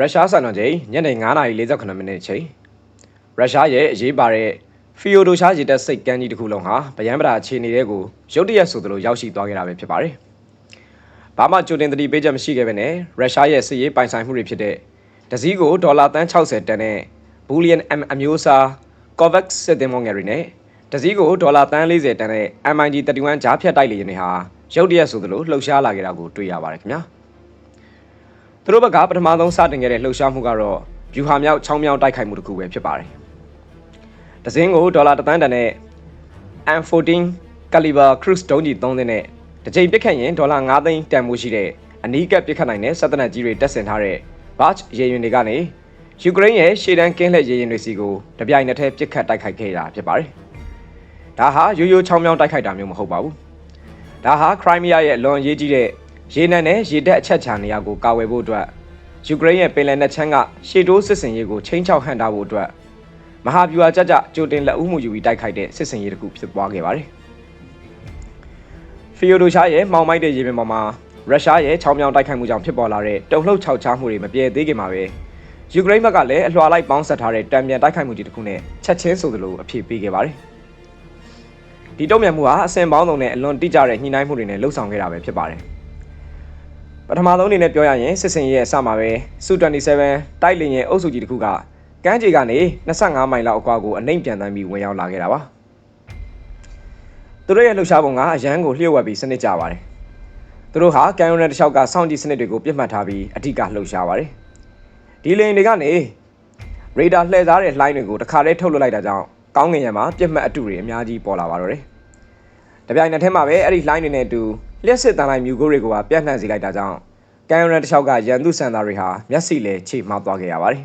ရုရှားစံတော်ချိန်ညနေ9:48မိနစ်ချိန်ရုရှားရဲ့အရေးပါတဲ့ဖီယိုဒိုရှားရေတပ်စိတ်ကမ်းကြီးတစ်ခုလုံးဟာဗယံပဒါအခြေအနေတွေကိုရုတ်တရက်ဆိုသလိုရောက်ရှိသွားခဲ့တာပဲဖြစ်ပါတယ်။ဘာမှကြိုတင်သတိပေးချက်မရှိခဲ့ပဲနဲ့ရုရှားရဲ့စစ်ရေးပိုင်ဆိုင်မှုတွေဖြစ်တဲ့တစည်းကိုဒေါ်လာတန်း60တန်နဲ့ဘူလီယန် M အမျိုးအစား Covax စစ်သည်မောင်ငယ်တွေနဲ့တစည်းကိုဒေါ်လာတန်း40တန်နဲ့ MIG 31ဂျားဖြတ်တိုက်လေယာဉ်တွေဟာရုတ်တရက်ဆိုသလိုလှုပ်ရှားလာခဲ့တာကိုတွေ့ရပါတယ်ခင်ဗျာ။ သူတို့ဘက်ကပထမဆုံးစတင်ခဲ့တဲ့လှုပ်ရှားမှုကတော့ဗျူဟာမြောက်ချောင်းမြောက်တိုက်ခိုက်မှုတစ်ခုပဲဖြစ်ပါတယ်။တစင်းကိုဒေါ်လာတသန်းတန်နဲ့ M14 caliber cruise ဒုံးကျည်3သင်းနဲ့တစ်ကြိမ်ပစ်ခတ်ရင်ဒေါ်လာ9သိန်းတန်မှုရှိတဲ့အနီးကပ်ပစ်ခတ်နိုင်တဲ့စက်တနက်ကြီးတွေတက်ဆင်ထားတဲ့ Batch ရေရင်တွေကနေယူကရိန်းရဲ့ရှေ့တန်းကင်းလှည့်ရေရင်တွေစီကိုတပြိုင်နက်တည်းပစ်ခတ်တိုက်ခိုက်ခဲ့တာဖြစ်ပါတယ်။ဒါဟာရိုးရိုးချောင်းမြောင်းတိုက်ခိုက်တာမျိုးမဟုတ်ပါဘူး။ဒါဟာခရိုင်းမီးယားရဲ့လွန်ရေးကြီးတဲ့ ရေနံနဲ့ရေတက်အချက်ချာနေရာကိုကာဝယ်ဖို့အတွက်ယူကရိန်းရဲ့ပင်လယ်နက်ချမ်းကရှေ့တိုးစစ်စင်ရေးကိုချိန်ချောက်ဟန်တာဖို့အတွက်မဟာဗျူဟာကြကြကြိုတင်လက်ဦးမှုယူပြီးတိုက်ခိုက်တဲ့စစ်စင်ရေးတစ်ခုဖြစ်ပွားခဲ့ပါတယ်။ဖီယိုဒိုရှာရဲ့မှောင်မိုက်တဲ့ရေပြင်ပေါ်မှာရုရှားရဲ့ချောင်းမြောင်းတိုက်ခိုက်မှုကြောင့်ဖြစ်ပေါ်လာတဲ့တုံ့လှုပ်ခြောက်ခြားမှုတွေမပြေသေးခင်မှာပဲယူကရိန်းဘက်ကလည်းအလွှာလိုက်ပေါင်းဆက်ထားတဲ့တံပြန်တိုက်ခိုက်မှုကြီးတစ်ခုနဲ့ချက်ချင်းဆိုသလိုအဖြစ်ပေးခဲ့ပါတယ်။ဒီတုံ့ပြန်မှုဟာအစင်ပေါင်းစုံနဲ့အလွန်တိကျတဲ့ညှိနှိုင်းမှုတွေနဲ့လှုပ်ဆောင်ခဲ့တာပဲဖြစ်ပါတယ်။ ပထမဆုံးအနေနဲ့ပြောရရင်စစ်စင်ရဲ့အစမှာပဲစု27 တိုက်လင်ရဲ့အုပ်စုကြီးတစ်ခုကကမ်းခြေကနေ25မိုင်လောက်အကွာကိုအနှိမ့်ပြန်တမ်းပြီးဝင်ရောက်လာခဲ့တာပါသူတို့ရဲ့လှုပ်ရှားပုံကအရန်ကိုလျှို့ဝှက်ပြီးစနစ်ကြပါတယ်သူတို့ဟာကန်ယွန်နယ်တစ်လျှောက်ကစောင့်ကြည့်စနစ်တွေကိုပြစ်မှတ်ထားပြီးအဓိကလှုပ်ရှားပါတယ်ဒီလင်တွေကနေရေဒါလှည့်စားတဲ့လှိုင်းတွေကိုတစ်ခါတည်းထုတ်လွှတ်လိုက်တာကြောင့်ကောင်းငင်ရံမှာပြစ်မှတ်အတူတွေအများကြီးပေါ်လာပါတော့တယ်တပြိုင်နက်တည်းမှာပဲအဲ့ဒီလှိုင်းတွေနဲ့အတူ လျှက်စစ်တန်လိုက်မြူကိုတွေကိုပါပြန့်နှံ့စေလိုက်တာကြောင့်ကန်ယရန်တစ်လျှောက်ကရန်သူစံသားတွေဟာမျက်စိလဲချိမောက်သွားခဲ့ရပါတယ်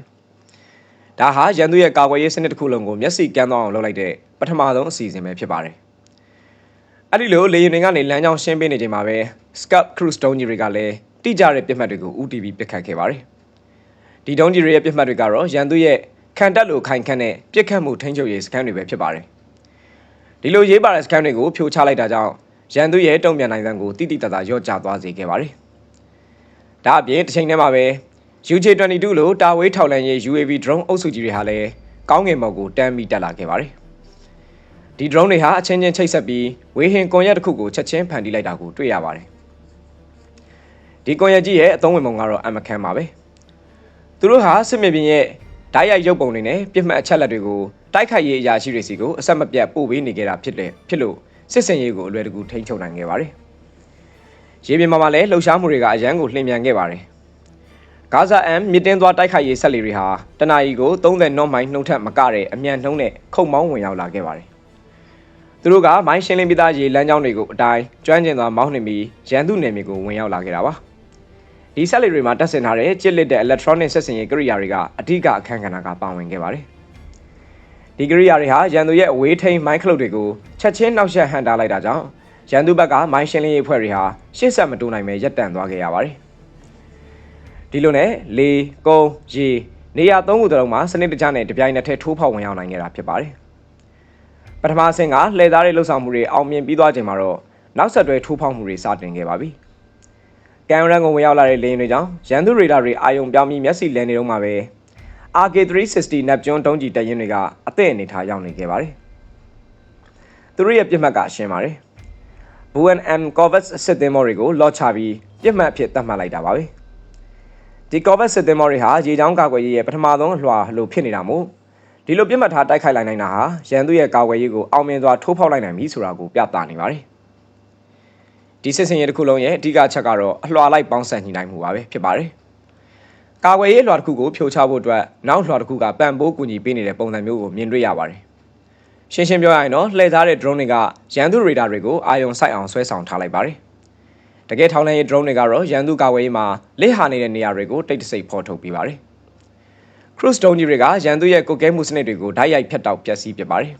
။ဒါဟာရန်သူရဲ့ကာကွယ်ရေးစနစ်တစ်ခုလုံးကိုမျက်စိကန်းသွားအောင်လုပ်လိုက်တဲ့ပထမဆုံးအစီအစဉ်ပဲဖြစ်ပါတယ်။အဲ့ဒီလိုလေယာဉ်တွေကနေလမ်းကြောင်းရှင်းပေးနေချိန်မှာပဲ Scud Cruise ဒုံးကြီးတွေကလည်းတိကျတဲ့ပြစ်မှတ်တွေကို UTV ပစ်ခတ်ခဲ့ပါတယ်။ဒီဒုံးကြီးတွေရဲ့ပြစ်မှတ်တွေကတော့ရန်သူရဲ့ခံတက်လိုခိုင်ခန့်တဲ့ပြစ်ခတ်မှုထိန်းချုပ်ရေးစခန်းတွေပဲဖြစ်ပါတယ်။ဒီလိုရေးပါတဲ့စခန်းတွေကိုဖြိုချလိုက်တာကြောင့် ရန်သူရဲ့တုံ့ပြန်နိုင်စံကိုတိတိတတ်တာရော့ကျသွားစေခဲ့ပါတယ်။ဒါအပြင်တစ်ချိန်တည်းမှာပဲ UJ22 လို့တာဝေးထောက်လန်ရေး UAV drone အုပ်စုကြီးတွေဟာလည်းကောင်းကင်ဘက်ကိုတန်းပြီးတက်လာခဲ့ပါတယ်။ဒီ drone တွေဟာအချင်းချင်းချိတ်ဆက်ပြီးဝေဟင်ကွန်ရက်တစ်ခုကိုချက်ချင်းဖန်တီးလိုက်တာကိုတွေ့ရပါတယ်။ဒီကွန်ရက်ကြီးရဲ့အသုံးဝင်ပုံကတော့အမကန်ပါပဲ။သူတို့ဟာစစ်မြေပြင်ရဲ့ဓာတ်ရိုက်ရုပ်ပုံတွေနဲ့ပြစ်မှတ်အချက်လက်တွေကိုတိုက်ခိုက်ရေးအရာရှိတွေစီကိုအဆက်မပြတ်ပို့ပေးနေကြတာဖြစ်တယ်ဖြစ်လို့ စစ်စင်ရေးကိုအလွယ်တကူထိန်းချုပ်နိုင်ခဲ့ပါတယ်။ရေပြင်မှာလည်းလှုပ်ရှားမှုတွေကအရန်ကိုလှင်မြန်ခဲ့ပါတယ်။ဂါဇာအမ်မြစ်တင်းသွားတိုက်ခိုက်ရေးဆက်လီတွေဟာတနအီကို30နော့မိုင်နှုံထက်မကတဲ့အမြန်နှုံးနဲ့ခုံမောင်းဝင်ရောက်လာခဲ့ပါတယ်။သူတို့ကမိုင်းရှင်းလင်းပြီးသားရေလမ်းကြောင်းတွေကိုအတိုင်းကျွမ်းကျင်စွာမောင်းနှင်ပြီးရန်သူနယ်မြေကိုဝင်ရောက်လာခဲ့တာပါ။ဒီဆက်လီတွေမှာတက်ဆင်ထားတဲ့ကြစ်လက်တဲ့ electronic ဆက်စင်ရေးကိရိယာတွေကအဓိကအခန်းကဏ္ဍကပါဝင်ခဲ့ပါတယ်။ ဒီကိရိယာတွေဟာရန်သူရဲ့အဝေးထိန်မိုင်းခလုတ်တွေကိုချက်ချင်းနှောက်ယှက်ဟန်တာလိုက်တာကြောင့်ရန်သူဘက်ကမိုင်းရှင်းလင်းရေးအဖွဲ့တွေဟာရှေ့ဆက်မတိုးနိုင်ပဲရပ်တန့်သွားခဲ့ရပါတယ်။ဒီလိုနဲ့လေကုန်းရေနေရာသုံးခုတလုံးမှာစနစ်တကျနဲ့တပြိုင်နက်တည်းထိုးဖောက်ဝင်ရောက်နိုင်ခဲ့တာဖြစ်ပါတယ်။ပထမဆင့်ကလှည့်သားတဲ့လှုပ်ဆောင်မှုတွေအောင်မြင်ပြီးသွားချိန်မှာတော့နောက်ဆက်တွဲထိုးဖောက်မှုတွေစတင်ခဲ့ပါပြီ။ကန်ရန်ကိုဝင်ရောက်လာတဲ့လေယာဉ်တွေကြောင့်ရန်သူရေဒါတွေအာယုံပြောင်းပြီးမျက်စိလည်နေတော့မှာပဲ RK360 Neptune ဒုံးကျည်တပ်ရင်းတွေကအ သည့်အနေထားရောက်နေခဲ့ပါတယ်။သူတို့ရဲ့ပြစ်မှတ်ကရှင်းပါတယ်။ BNM Corvette စစ်သင်္ဘောတွေကိုလော့ချပြီးပြစ်မှတ်အဖြစ်သတ်မှတ်လိုက်တာပါပဲ။ဒီ Corvette စစ်သင်္ဘောတွေဟာရေချောင်းကာကွယ်ရေးရဲ့ပထမဆုံးအလွှာလို့ဖြစ်နေတာမို့ဒီလိုပြစ်မှတ်ထားတိုက်ခိုက်လိုက်နိုင်တာဟာရန်သူရဲ့ကာကွယ်ရေးကိုအောင်မြင်စွာထိုးဖောက်လိုက်နိုင်ပြီဆိုတာကိုပြသနေပါတယ်။ဒီစစ်စင်ရေးတစ်ခုလုံးရဲ့အဓိကချက်ကတော့အလွှာလိုက်ပေါင်းစပ်ညှိနှိုင်းမှုပါပဲဖြစ်ပါတယ်။ ကာကွယ်ရေးလွှာတစ်ခုကိုဖြိုချဖို့အတွက်နောက်လွှာတစ်ခုကပံ့ပိုးကူညီပေးနေတဲ့ပုံစံမျိုးကိုမြင်တွေ့ရပါတယ်။ရှင်းရှင်းပြောရရင်တော့လှည့်စားတဲ့ drone တွေကရန်သူရေဒါတွေကိုအာယုံစိုက်အောင်ဆွဲဆောင်ထားလိုက်ပါတယ်။တကယ်ထောင်လှမ်းရေး drone တွေကတော့ရန်သူကာကွယ်ရေးမှာလစ်ဟာနေတဲ့နေရာတွေကိုတိတ်တဆိတ်ဖော်ထုတ်ပေးပါတယ်။ cruise drone ကြီးတွေကရန်သူရဲ့ကုတ်ကဲမှုစနစ်တွေကိုဓာတ်ရိုက်ဖျက်တောက်ပျက်စီးပစ်ပါတယ်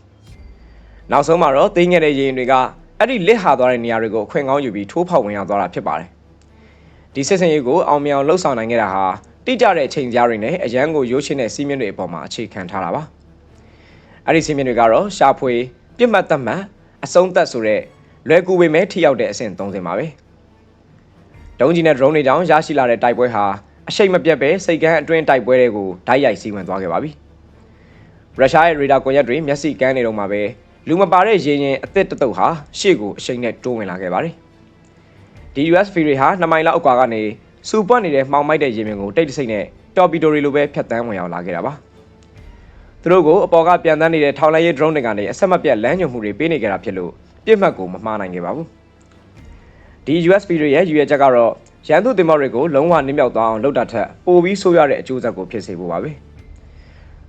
။နောက်ဆုံးမှာတော့သိငယ်တဲ့ရေရင်တွေကအဲ့ဒီလစ်ဟာသွားတဲ့နေရာတွေကိုအခွင့်ကောင်းယူပြီးထိုးဖောက်ဝင်ရောက်သွားတာဖြစ်ပါတယ်။ဒီစစ်စင်ရေးကိုအောင်မြင်အောင်လှုပ်ဆောင်နိုင်ခဲ့တာဟာ တိကျတဲ့ချိန်ကြားတွေနဲ့အရန်ကိုရိုးရှင်းတဲ့စီးမြင့်တွေအပေါ်မှာအခြေခံထားတာပါအဲ့ဒီစီးမြင့်တွေကတော့ရှာဖွေပြစ်မှတ်သက်မှတ်အဆုံးသက်ဆိုတဲ့လွယ်ကူပေမဲ့ထိရောက်တဲ့အဆင့်၃ဆင့်ပါပဲဒုံးကြီးနဲ့ drone တွေကြောင့်ရရှိလာတဲ့တိုက်ပွဲဟာအရှိတ်မပြတ်ပဲစိတ်ကန်းအတွင်းတိုက်ပွဲတွေကိုဓာတ်ရိုက်စီးဝင်သွားခဲ့ပါပြီရုရှားရဲ့ရေဒါကွန်ရက်တွေမျက်စိကန်းနေတော့မှာပဲလူမပါတဲ့ရေရင်အသစ်တတုတ်ဟာရှေ့ကိုအရှိန်နဲ့တိုးဝင်လာခဲ့ပါတယ်ဒီ US Fury ဟာ2မိုင်လောက်အကွာကနေ စူပွက်နေတဲ့မှောင်မိုက်တဲ့ရေမြင်ကိုတိတ်တဆိတ်နဲ့တော်ပီတိုတွေလိုပဲဖြတ်တန်းဝင်ရောက်လာခဲ့တာပါသူတို့ကိုအပေါ်ကပြန်တန်းနေတဲ့ထောင်လိုက်ရေး drone တွေကနေအဆက်မပြတ်လမ်းညွှန်မှုတွေပေးနေကြတာဖြစ်လို့ပြစ်မှတ်ကိုမမှားနိုင်ခဲ့ပါဘူးဒီ US Fury ရဲ့ရည်ရွယ်ချက်ကတော့ရန်သူတင်မော်တွေကိုလုံးဝနင်းမြောက်သွားအောင်လုပ်တာထက်ပိုပြီးဆိုးရတဲ့အကျိုးဆက်ကိုဖြစ်စေဖို့ပါပဲ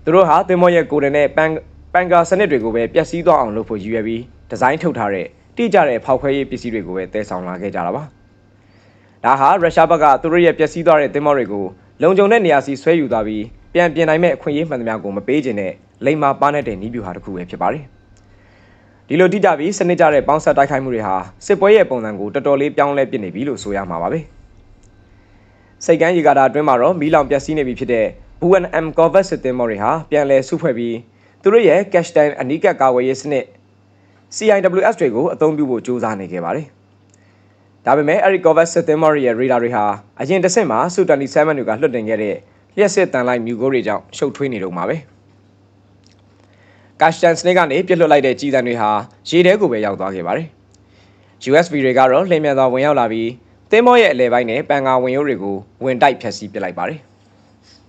သူတို့ဟာတင်မော်ရဲ့ကိုယ်တိုင်နဲ့ပန်ပန်ကာစနစ်တွေကိုပဲပျက်စီးသွားအောင်လုပ်ဖို့ရည်ရွယ်ပြီးဒီဇိုင်းထုတ်ထားတဲ့တိကျတဲ့ဖောက်ခွဲရေးပစ္စည်းတွေကိုပဲတည်ဆောင်လာခဲ့ကြတာပါ ဒါဟာရုရှားဘက်ကသူတို့ရဲ့ပျက်စီးသွားတဲ့တင်မော်တွေကိုလုံခြုံတဲ့နေရာစီဆွဲယူသွားပြီးပြန်ပြင်နိုင်မဲ့အခွင့်အရေးမှန်သမျှကိုမပေးခြင်းနဲ့လိမ္မာပါနေတဲ့နီးပြူဟာတစ်ခုပဲဖြစ်ပါတယ်ဒီလိုတိကျပြီးစနစ်ကျတဲ့ပေါင်းဆက်တိုက်ခိုက်မှုတွေဟာစစ်ပွဲရဲ့ပုံစံကိုတော်တော်လေးပြောင်းလဲပြစ်နေပြီလို့ဆိုရမှာပါပဲစိတ်ကန်းရေကာတာအတွင်းမှာတော့မီးလောင်ပျက်စီးနေပြီဖြစ်တဲ့ BNM Corvette စစ်သည်မော်တွေဟာပြန်လည်စုဖွဲ့ပြီးသူတို့ရဲ့ cash time အနီးကပ်ကာဝယ်ရေးစနစ် CIWS တွေကိုအသုံးပြုဖို့ကြိုးစားနေခဲ့ပါတယ်။ ဒါပေမဲ့ Eric Corvette စစ်သည်မော်ရဲ့ radar တွေဟာအရင်တစ်ဆင့်မှာ Su-27 တွေကလွှတ်တင်ခဲ့တဲ့လျှက်စစ်တန်လိုက်မြူကိုတွေကြောင့်ရှုပ်ထွေးနေတော့မှာပဲ။ cash time စနစ်ကနေပြစ်လွတ်လိုက်တဲ့ကြီးစံတွေဟာရေထဲကိုပဲရောက်သွားခဲ့ပါတယ်။ USB တွေကတော့လှည့်မြန်စွာဝင်ရောက်လာပြီးသင်းမောရဲ့အလဲပိုင်းနဲ့ပန်ကာဝင်ရိုးတွေကိုဝင်တိုက်ဖျက်ဆီးပစ်လိုက်ပါတယ်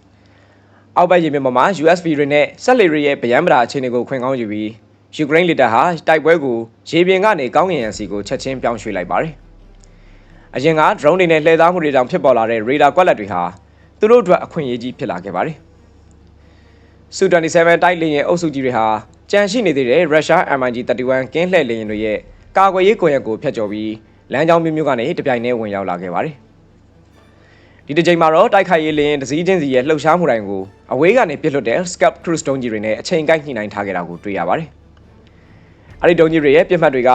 ။အောက်ဘက်ရေမြင့်ပေါ်မှာ USB တွေနဲ့ဆက်လီရီရဲ့ဗျမ်းပဒါအခြေအနေကိုခွင့်ကောင်းယူပြီးယူကရိန်းလီတာဟာတိုက်ပွဲကိုရေပြင်ကနေကောင်းကင်ယံစီကိုချက်ချင်းပြောင်းရွှေ့လိုက်ပါတယ်။ အရင်က drone တွေနဲ့လှည့်သားမှုတွေကြောင့်ဖြစ်ပေါ်လာတဲ့ radar ကွက်လက်တွေဟာသူတို့အတွက်အခွင့်အရေးကြီးဖြစ်လာခဲ့ပါတယ်။ Su-27 တိုက်လေယာဉ်အုပ်စုကြီးတွေဟာကြန့်ရှိနေသေးတဲ့ရုရှား MiG-31 ကင်းလှည့်လေယာဉ်တွေရဲ့ကာကွယ်ရေးကွန်ရက်ကိုဖျက်ကျော်ပြီးလမ်းကြောင်းမျိုးမျိုးကနေတပြိုင်တည်းဝင်ရောက်လာခဲ့ပါတယ်။ဒီတစ်ချိန်မှာတော့တိုက်ခိုက်ရေးလေယာဉ်တစ်စီးချင်းစီရဲ့လှုပ်ရှားမှုတိုင်းကိုအဝေးကနေပြစ်လွတ်တဲ့ Scalp Cruise တုံးကြီးတွေနဲ့အချိန်ကိုက်ညှိနှိုင်းထားခဲ့တာကိုတွေ့ရပါတယ်။အဲဒီတုံးကြီးတွေရဲ့ပြစ်မှတ်တွေက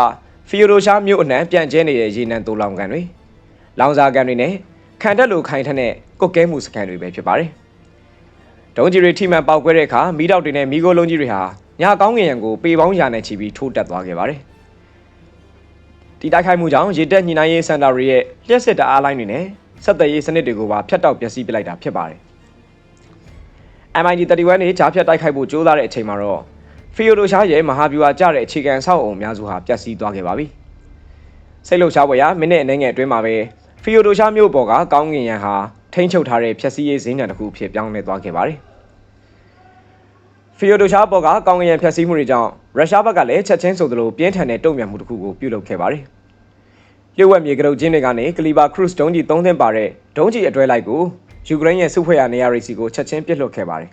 ဖီယိုဒိုရှားမြို့အနှံပြန့်ကျဲနေတဲ့ရေနံတိုးလောင်ကန်တွေ လောင်စာကန်တွေနဲ့ခံတက်လိုခိုင်ထက်တဲ့ကုတ်ကဲမှုစကန်တွေပဲဖြစ်ပါတယ်။တုံးကြီးတွေထိမှန်ပေါက်ကွဲတဲ့အခါမီးတောက်တွေနဲ့မီးခိုးလုံးကြီးတွေဟာညကောင်းငင်ရံကိုပေပေါင်းရာနဲ့ချီပြီးထိုးတက်သွားခဲ့ပါတယ်။ဒီတိုက်ခိုက်မှုကြောင့်ရေတက်ညှိနှိုင်းရေးစင်တာတွေရဲ့လျှက်စစ်တအားလိုင်းတွေနဲ့ဆက်သွယ်ရေးစနစ်တွေကိုပါဖျက်တောက်ပျက်စီးပစ်လိုက်တာဖြစ်ပါတယ်။ MIG-31 နဲ့ဂျားဖြတ်တိုက်ခိုက်ဖို့ကြိုးစားတဲ့အချိန်မှာတော့ဖီယိုဒိုရှားရဲ့မဟာဗျူဟာကျတဲ့အခြေခံအဆောက်အအုံများစုဟာပျက်စီးသွားခဲ့ပါပြီ။စိတ်လှုပ်ရှားပွဲရမိနစ်အနည်းငယ်အတွင်းမှာပဲ ဖီယိုဒိုရှားမြို့ပေါ်ကကောင်းကင်ရန်ဟာထိန်းချုပ်ထားတဲ့ဖျက်ဆီးရေးဈေးနှံတစ်ခုဖြစ်ပြောင်းလဲသွားခဲ့ပါတယ်။ဖီယိုဒိုရှားပေါ်ကကောင်းကင်ရန်ဖျက်ဆီးမှုတွေကြောင့်ရုရှားဘက်ကလည်းချက်ချင်းဆိုသလိုပြင်းထန်တဲ့တုံ့ပြန်မှုတစ်ခုကိုပြုလုပ်ခဲ့ပါတယ်။လျှို့ဝှက်မြေကရုတ်ချင်းတွေကနေကလီဘာခရုစ်ဒုံးကြီး၃သင်းပါတဲ့ဒုံးကြီးအတွဲလိုက်ကိုယူကရိန်းရဲ့စုဖွဲ့ရာနေရာတွေစီကိုချက်ချင်းပစ်လွှတ်ခဲ့ပါတယ်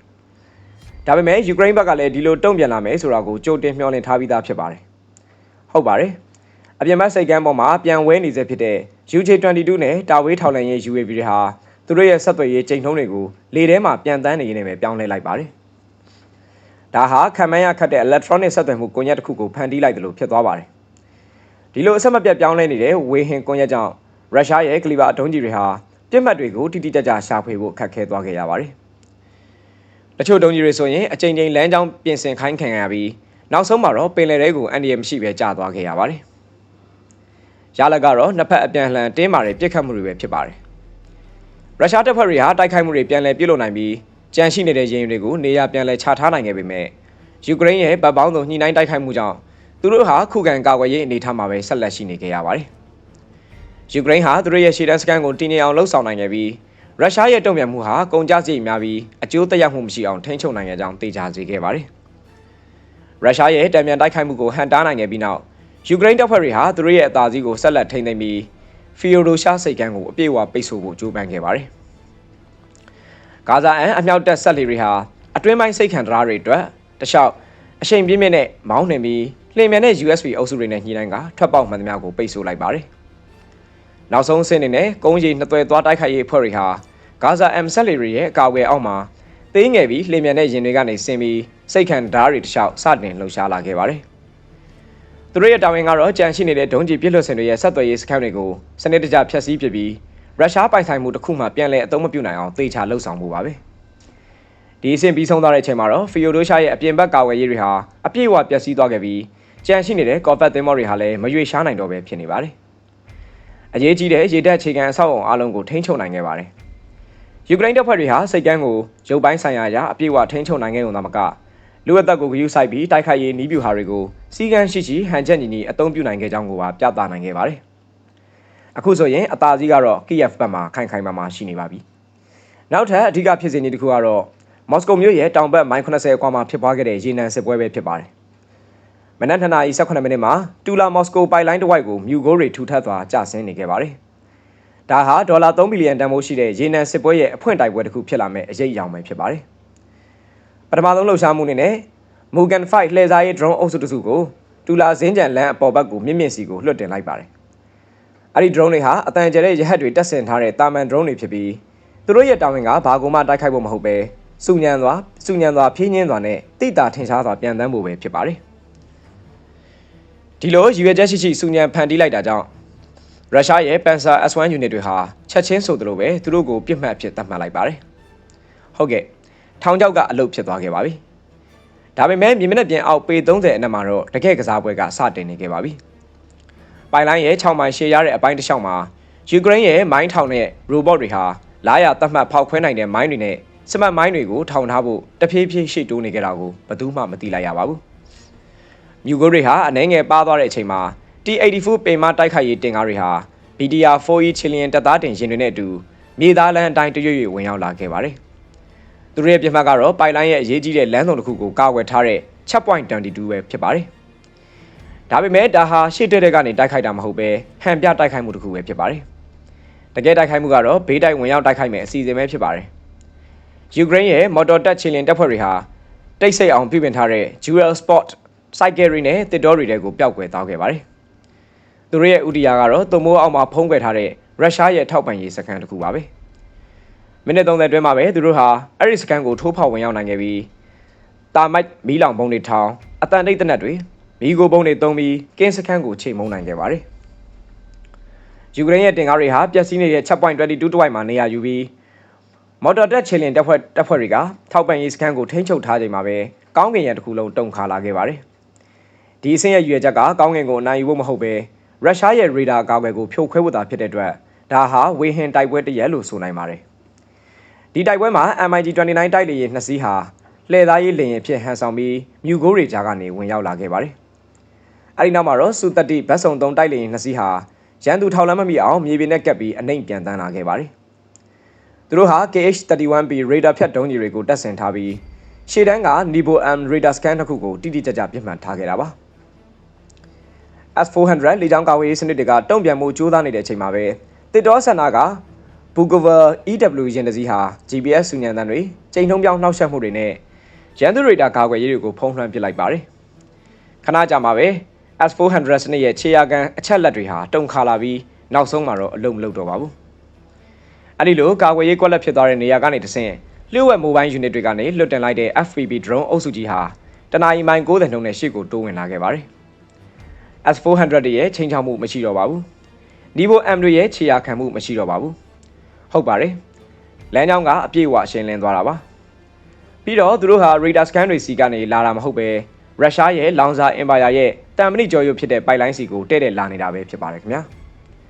။ဒါပေမဲ့ယူကရိန်းဘက်ကလည်းဒီလိုတုံ့ပြန်လာမယ်ဆိုတာကိုကြိုတင်မျှော်လင့်ထားပြီးသားဖြစ်ပါတယ်။ဟုတ်ပါတယ်။အပြင်ဘက်စိတ်ကမ်းပေါ်မှာပြန်ဝဲနေစေဖြစ်တဲ့ UJ22 နဲ့တာဝေးထောက်လန်ရေး UAV တွေဟာသူတို့ရဲ့ဆက်သွယ်ရေးချိန်ထုံးတွေကိုလေထဲမှာပြန်တန်းနေရင်းနဲ့ပဲပြောင်းလဲလိုက်ပါတယ်။ဒါဟာခံမှန်းရခတ်တဲ့ electronic ဆက်သွယ်မှုကွန်ရက်တစ်ခုကိုဖန်တီးလိုက်တယ်လို့ဖြစ်သွားပါတယ်။ဒီလိုအဆက်မပြတ်ပြောင်းလဲနေတဲ့ဝေဟင်ကွန်ရက်ကြောင့်ရုရှားရဲ့ကလီဘာအထုံးကြီးတွေဟာပြစ်မှတ်တွေကိုတိတိကျကျရှာဖွေဖို့ခက်ခဲသွားခဲ့ရပါတယ်။တချို့တုံးကြီးတွေဆိုရင်အချိန်ချင်းလမ်းကြောင်းပြင်ဆင်ခိုင်းခံရပြီးနောက်ဆုံးမှာတော့ပင်လယ်ထဲကိုအန်ဒီရမရှိပဲကျသွားခဲ့ရပါတယ်။ ရလကတော့နှစ်ဖက်အပြန်လှန်တင်းမာတဲ့ပြစ်ခတ်မှုတွေပဲဖြစ်ပါတယ်။ရုရှားတပ်ဖွဲ့တွေဟာတိုက်ခိုက်မှုတွေပြန်လည်ပြုလုပ်နိုင်ပြီးကြန့်ရှိနေတဲ့ရင်တွေကိုနေရာပြန်လည်ချထားနိုင်ခဲ့ပေမဲ့ယူကရိန်းရဲ့ဗတ်ပေါင်းစုံညှိနှိုင်းတိုက်ခိုက်မှုကြောင့်သူတို့ဟာခုခံကာကွယ်ရေးအနေအထားမှာပဲဆက်လက်ရှိနေကြရပါတယ်။ယူကရိန်းဟာသူတို့ရဲ့ရှေ့တန်းစကန်ကိုတည်နေအောင်လှုပ်ဆောင်နိုင်ခဲ့ပြီးရုရှားရဲ့တုံ့ပြန်မှုဟာကုန်ကျစရိတ်များပြီးအကျိုးသက်ရောက်မှုမရှိအောင်ထိန်းချုပ်နိုင်ခဲ့ကြောင်းသိကြစေခဲ့ပါတယ်။ရုရှားရဲ့တံပြန်တိုက်ခိုက်မှုကိုဟန်တားနိုင်ခဲ့ပြီးနောက် ယူကရိန်းတပ်ဖွဲ့တွေဟာသူတို့ရဲ့အသာစီးကိုဆက်လက်ထိန်းသိမ်းပြီးဖီယိုဒိုရှာစိတ်ကမ်းကိုအပြည့်အဝပိတ်ဆို့ဖို့ကြိုးပမ်းခဲ့ပါတယ်။ဂါဇာအန်အမြောက်တပ်ဆက်လီတွေဟာအတွင်းပိုင်းစိတ်ခံတရားတွေအတွက်တခြားအချိန်ပြင်းပြင်းနဲ့မောင်းနှင်ပြီးလျင်မြန်တဲ့ USB အုပ်စုတွေနဲ့ညှိနှိုင်းကထွက်ပေါက်မှန်သမျှကိုပိတ်ဆို့လိုက်ပါတယ်။နောက်ဆုံးအဆင့်အနေနဲ့ကုန်းရီနှစ်သွဲသွားတိုက်ခိုက်ရေးအဖွဲ့တွေဟာဂါဇာ M ဆက်လီတွေရဲ့အကာအကွယ်အောက်မှာသေးငယ်ပြီးလျင်မြန်တဲ့ရင်တွေကနေဆင်းပြီးစိတ်ခံဓာတ်တွေတစ်လျှောက်စတင်လှုပ်ရှားလာခဲ့ပါတယ်။ သူတို့ရဲ့တာဝန်ကတော့ကြံရှိနေတဲ့ဒုံးကျည်ပြစ်လွတ်စင်တွေရဲ့ဆက်သွယ်ရေးစခန်းတွေကိုစနစ်တကျဖျက်ဆီးပစ်ပြီးရုရှားပိုင်ဆိုင်မှုတစ်ခုမှပြန်လည်အသုံးမပြုနိုင်အောင်သေချာလှုပ်ဆောင်မှုပါပဲ။ဒီအဆင့်ပြီးဆုံးသွားတဲ့အချိန်မှာတော့ဖီယိုဒိုရှာရဲ့အပြင်ဘက်ကာဝယ်ရေးတွေဟာအပြည့်အဝပျက်စီးသွားခဲ့ပြီးကြံရှိနေတဲ့ကော်ဖက်သင်းမောတွေဟာလည်းမရွေရှားနိုင်တော့ပဲဖြစ်နေပါတယ်။အရေးကြီးတဲ့ရေတပ်အခြေခံအဆောက်အုံအလုံးကိုထိန်းချုပ်နိုင်ခဲ့ပါတယ်။ယူကရိန်းတပ်ဖွဲ့တွေဟာစိတ်ကမ်းကိုရုပ်ပိုင်းဆိုင်ရာအရအပြည့်အဝထိန်းချုပ်နိုင်ခဲ့ုံသာမက လူဝက်တပ်ကိုဂရုစိုက်ပြီးတိုက်ခိုက်ရေးနီးပြူဟာတွေကိုစီကန်းရှိရှိဟန်ချက်ညီညီအသုံးပြုနိုင်ခဲ့ကြောင်းကိုပါပြသနိုင်ခဲ့ပါတယ်။အခုဆိုရင်အသာစီးကတော့ KF ဘက်မှာခိုင်ခိုင်မာမာရှိနေပါပြီ။နောက်ထပ်အဓိကဖြစ်စဉ်တွေတစ်ခုကတော့မော်စကိုမြို့ရဲ့တောင်ဘက်မိုင်80အကွာမှာဖြစ်ပွားခဲ့တဲ့ရေနံစစ်ပွဲပဲဖြစ်ပါတယ်။မနက်2နာရီ18မိနစ်မှာတူလာမော်စကိုပိုက်လိုင်းတစ်ဝိုက်ကိုမြူဂိုးတွေထူထပ်စွာကျဆင်းနေခဲ့ပါတယ်။ဒါဟာဒေါ်လာ3ဘီလီယံတန်ဖိုးရှိတဲ့ရေနံစစ်ပွဲရဲ့အဖွင့်တိုက်ပွဲတစ်ခုဖြစ်လာမဲ့အရေးအယောင်ပဲဖြစ်ပါတယ်။ ပထမဆုံးလှုပ်ရှားမှုအနေနဲ့ Mugen Fight လှည့်စားရေး drone အုပ်စုတစ်စုကိုတူလာစင်းကြံလမ်းအပေါ်ဘက်ကိုမြင့်မြင့်စီကိုလွှတ်တင်လိုက်ပါတယ်။အဲ့ဒီ drone တွေဟာအတန်ကျတဲ့ရဟတ်တွေတက်ဆင်ထားတဲ့တာမန် drone တွေဖြစ်ပြီးသူတို့ရဲ့တာဝန်ကဘာကိုမှတိုက်ခိုက်ဖို့မဟုတ်ပဲစုညံစွာစုညံစွာဖြင်းညင်းစွာနဲ့တိတာထင်ရှားစွာပြန်တန်းဖို့ပဲဖြစ်ပါတယ်။ဒီလိုရည်ရွယ်ချက်ရှိရှိစုညံဖန်တီးလိုက်တာကြောင့်ရုရှားရဲ့ Panzer S1 unit တွေဟာချက်ချင်းဆိုသလိုပဲသူတို့ကိုပြစ်မှတ်အဖြစ်သတ်မှတ်လိုက်ပါတယ်။ဟုတ်ကဲ့ ထောင်ချောက်ကအလုတ်ဖြစ်သွားခဲ့ပါပြီ။ဒါပေမဲ့မြေမျက်နှာပြင်အောက်ပေ30အနက်မှာတော့တကယ်ကစားပွဲကစတင်နေခဲ့ပါပြီ။ပိုင်လိုင်းရဲ့6မိုင်ရှည်ရတဲ့အပိုင်းတစ်လျှောက်မှာယူကရိန်းရဲ့မိုင်းထောင်တဲ့ robot တွေဟာလာရသတ်မှတ်ဖောက်ခွဲနိုင်တဲ့မိုင်းတွေနဲ့စမတ်မိုင်းတွေကိုထောင်ထားဖို့တဖြည်းဖြည်းရှေ့တိုးနေကြတာကိုဘယ်သူမှမသိလိုက်ရပါဘူး။မြူဂိုတွေဟာအနှဲငယ်ပါသွားတဲ့အချိန်မှာ T84 ပင်မတိုက်ခိုက်ရေးတင်ကားတွေဟာ BDR 4E ချီလီယန်တပ်သားတင်ရင်တွေနဲ့အတူမြေသားလမ်းအတိုင်းတရွရွဝင်ရောက်လာခဲ့ပါတယ်။ သူတို့ရဲ့ပြမှတ်ကတော့ပိုင်လိုင်းရဲ့အရေးကြီးတဲ့လမ်းဆောင်တစ်ခုကိုကာကွယ်ထားတဲ့7.22ပဲဖြစ်ပါတယ်။ဒါပေမဲ့ဒါဟာရှေ့တက်တဲ့ကနေတိုက်ခိုက်တာမဟုတ်ပဲဟန်ပြတိုက်ခိုက်မှုတစ်ခုပဲဖြစ်ပါတယ်။တကယ်တိုက်ခိုက်မှုကတော့ဘေးတိုက်ဝင်ရောက်တိုက်ခိုက်မယ်အစီအစဉ်ပဲဖြစ်ပါတယ်။ယူကရိန်းရဲ့မော်တော်တက်ချီလင်တပ်ဖွဲ့တွေဟာတိတ်ဆိတ်အောင်ပြုပြင်ထားတဲ့ Jewel Sport စိုက်ကယ်ရီနဲ့တစ်တော်တွေတဲကိုပျောက်ကွယ်သွားခဲ့ပါတယ်။သူတို့ရဲ့ဥတီယာကတော့တုံမိုးအောက်မှာဖုံးကွယ်ထားတဲ့ရုရှားရဲ့ထောက်ပံ့ရေးစခန်းတစ်ခုပါပဲ မိနစ်30အတွင်းမှာပဲသူတို့ဟာအဲ့ဒီစခန်းကိုထိုးဖောက်ဝင်ရောက်နိုင်ခဲ့ပြီးတာမိုက်မီးလောင်ပုံတွေထောင်အတန်တိတ်တနက်တွေမီးကိုပုံတွေတုံးပြီးကင်းစခန်းကိုချိန်မုံနိုင်ခဲ့ပါတယ်ယူကရိန်းရဲ့တင်ကားတွေဟာပျက်စီးနေတဲ့6.22တဝိုက်မှာနေရာယူပြီးမော်တော်တက်ချီလင်တပ်ဖွဲ့တပ်ဖွဲ့တွေကထောက်ပံ့ရေးစခန်းကိုထိန်းချုပ်ထားချိန်မှာပဲကောင်းကင်ရံတစ်ခုလုံးတုံခါလာခဲ့ပါတယ်ဒီအဆင့်ရဲ့ရွေချက်ကကောင်းကင်ကိုအနိုင်ယူဖို့မဟုတ်ပဲရုရှားရဲ့ရေဒါကာကွယ်ကိုဖြိုခွဲဖို့သာဖြစ်တဲ့အတွက်ဒါဟာဝေဟင်တိုက်ပွဲတရက်လို့ဆိုနိုင်ပါတယ်။ ဒီတိုက်ပွဲမှာ MiG-29 တိုက်လေယာဉ်နှစ်စီးဟာလှည့်သားရေးလေယာဉ်ဖြစ်ဟန်ဆောင်ပြီးမြူဂိုးတွေကြားကနေဝင်ရောက်လာခဲ့ပါတယ်။အဲဒီနောက်မှာတော့စူတတိဗတ်စုံသုံးတိုက်လေယာဉ်နှစ်စီးဟာရန်သူထောက်လမ်းမမိအောင်မြေပြင်နဲ့ကပ်ပြီးအနှိမ်ပြန်တန်းလာခဲ့ပါတယ်။သူတို့ဟာ KH-31B ရေဒါဖြတ်ဒုံးကြီးတွေကိုတပ်ဆင်ထားပြီးရှေ့တန်းက Nibo M radar scan တစ်ခုကိုတိတိကျကျပြစ်မှတ်ထားခဲ့တာပါ။ S400 လေကြောင်းကာဝေးရေးစနစ်တွေကတုံ့ပြန်မှုကြိုးစားနေတဲ့အချိန်မှာပဲတစ်တော်ဆန္ဒက Bugova EW ရင်တစည်းဟာ GPS စုညံတန်းတွေချိန်ထုံးပြောင်းနှောက်ယှက်မှုတွေနဲ့ရန်သူရေဒါကာကွယ်ရေးတွေကိုဖုံးလွှမ်းပစ်လိုက်ပါတယ်။ခဏကြာမှာပဲ S400 စနစ်ရဲ့ခြေရာကန်အချက်လက်တွေဟာတုံခါလာပြီးနောက်ဆုံးမှာတော့အလုံးမလုံးတော့ပါဘူး။အဲဒီလိုကာကွယ်ရေးကွက်လက်ဖြစ်သွားတဲ့နေရာကနေတဆင့်လျှို့ဝှက်မိုဘိုင်းယူနစ်တွေကနေလွတ်တင်လိုက်တဲ့ FPV drone အုပ်စုကြီးဟာတနအီမိုင်90နှုန်းနဲ့ရှေ့ကိုတိုးဝင်လာခဲ့ပါတယ်။ S400 တွေရဲ့ချိန်ချောက်မှုမရှိတော့ပါဘူး။ Nivo M တွေရဲ့ခြေရာခံမှုမရှိတော့ပါဘူး။ ဟုတ်ပါတယ်။လမ်းကြောင်းကအပြည့်အဝရှင်းလင်းသွားတာပါ။ပြီးတော့သူတို့ဟာ radar scan တွေစီကနေလာတာမဟုတ်ပဲရုရှားရဲ့လောင်စာ Empire ရဲ့တန်မဏိကျော်ရုပ်ဖြစ်တဲ့ပိုက်လိုင်းစီကိုတဲ့တဲ့လာနေတာပဲဖြစ်ပါတယ်ခင်ဗျာ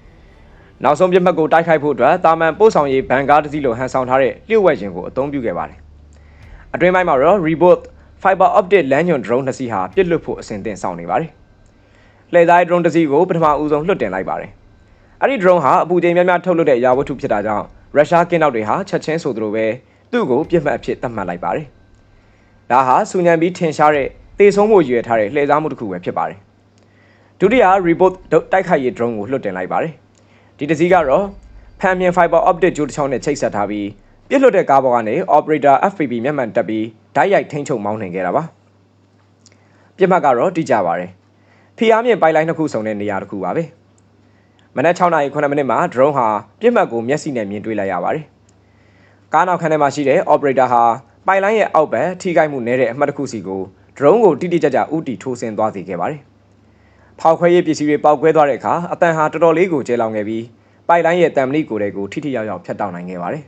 ။နောက်ဆုံးပြတ်မှတ်ကိုတိုက်ခိုက်ဖို့အတွက်တာမန်ပို့ဆောင်ရေးဘန်ကားတစ်စီးလိုဟန်ဆောင်ထားတဲ့လျှို့ဝှက်ရင်ကိုအသုံးပြုခဲ့ပါတယ်။အတွင်းပိုင်းမှာတော့ Reboot Fiber Optic လမ်းညွန် drone နှစ်စီးဟာပြစ်လွတ်ဖို့အဆင်သင့်ဆောင်နေပါတယ်။လှည့်သား drone တစ်စီးကိုပထမဦးဆုံးလွှတ်တင်လိုက်ပါတယ်။ အဲ့ဒီ drone ဟာအပူချိန်များများထုတ်လွှတ်တဲ့ရာဝတ္ထုဖြစ်တာကြောင့်ရုရှားကင်းနောက်တွေဟာချက်ချင်းဆိုသလိုပဲသူ့ကိုပြစ်မှတ်အဖြစ်သတ်မှတ်လိုက်ပါတယ်။ဒါဟာစူညံပြီးထင်ရှားတဲ့တေဆုံးမှုရွယ်ထားတဲ့လှည့်စားမှုတစ်ခုပဲဖြစ်ပါတယ်။ဒုတိယ reboot တိုက်ခိုက်ရေး drone ကိုလွှတ်တင်လိုက်ပါတယ်။ဒီတစ်စီးကတော့ဖန်မြင် fiber optic ကြိုးတစ်ချောင်းနဲ့ချိတ်ဆက်ထားပြီးပြစ်လွတ်တဲ့ကားပေါ်ကနေ operator FPV မျက်မှန်တက်ပြီးဓာတ်ရိုက်ထိန်းချုပ်မောင်းနှင်ခဲ့တာပါ။ပြစ်မှတ်ကတော့တိကျပါတယ်ဖီအားမြင့်ပိုက်လိုင်းတစ်ခုစုံတဲ့နေရာတစ်ခုပါပဲ မနက်6နာရီ9မိနစ်မှာ drone ဟာပြစ်မှတ်ကိုမျက်စိနဲ့မြင်တွေ့လိုက်ရပါတယ်ကားနောက်ခန်းထဲမှာရှိတဲ့ operator ဟာပိုက်လိုင်းရဲ့အောက်ဘက်ထိခိုက်မှုနည်းတဲ့အမှတ်တစ်ခုစီကို drone ကိုတိတိကျကျဥတီထိုးဆင်းသွားစေခဲ့ပါတယ်ဖောက်ခွဲရေးပစ္စည်းတွေပေါက်ကွဲသွားတဲ့အခါအတန်ဟာတော်တော်လေးကိုကျဲလောင်ခဲ့ပြီးပိုက်လိုင်းရဲ့တံမဏိကိုယ်တွေကိုထိထိရောက်ရောက်ဖျက်တောက်နိုင်ခဲ့ပါတယ်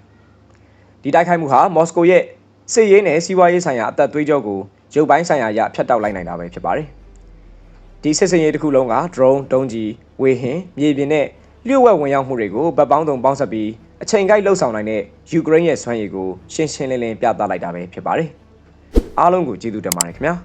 ဒီတိုက်ခိုက်မှုဟာမော်စကိုရဲ့စစ်ရေးနဲ့စီးပွားရေးဆိုင်ရာအသက်သွေးကြောကိုရုပ်ပိုင်းဆိုင်ရာရဖျက်တောက်လိုက်နိုင်တာပဲဖြစ်ပါတယ် ဒီစစ်စင်ရေးတစ်ခုလုံးက drone တုံးကြီးဝေဟင်မြေပြင်နဲ့လျှို့ဝှက်ဝင်ရောက်မှုတွေကိုဗတ်ပေါင်းတုံပေါင်းဆက်ပြီးအချိန်ကိုက်လှုပ်ဆောင်နိုင်တဲ့ယူကရိန်းရဲ့စွမ်းရည်ကိုရှင်းရှင်းလင်းလင်းပြသလိုက်တာပဲဖြစ်ပါတယ်အားလုံးကိုကျေးဇူးတင်ပါတယ်ခင်ဗျာ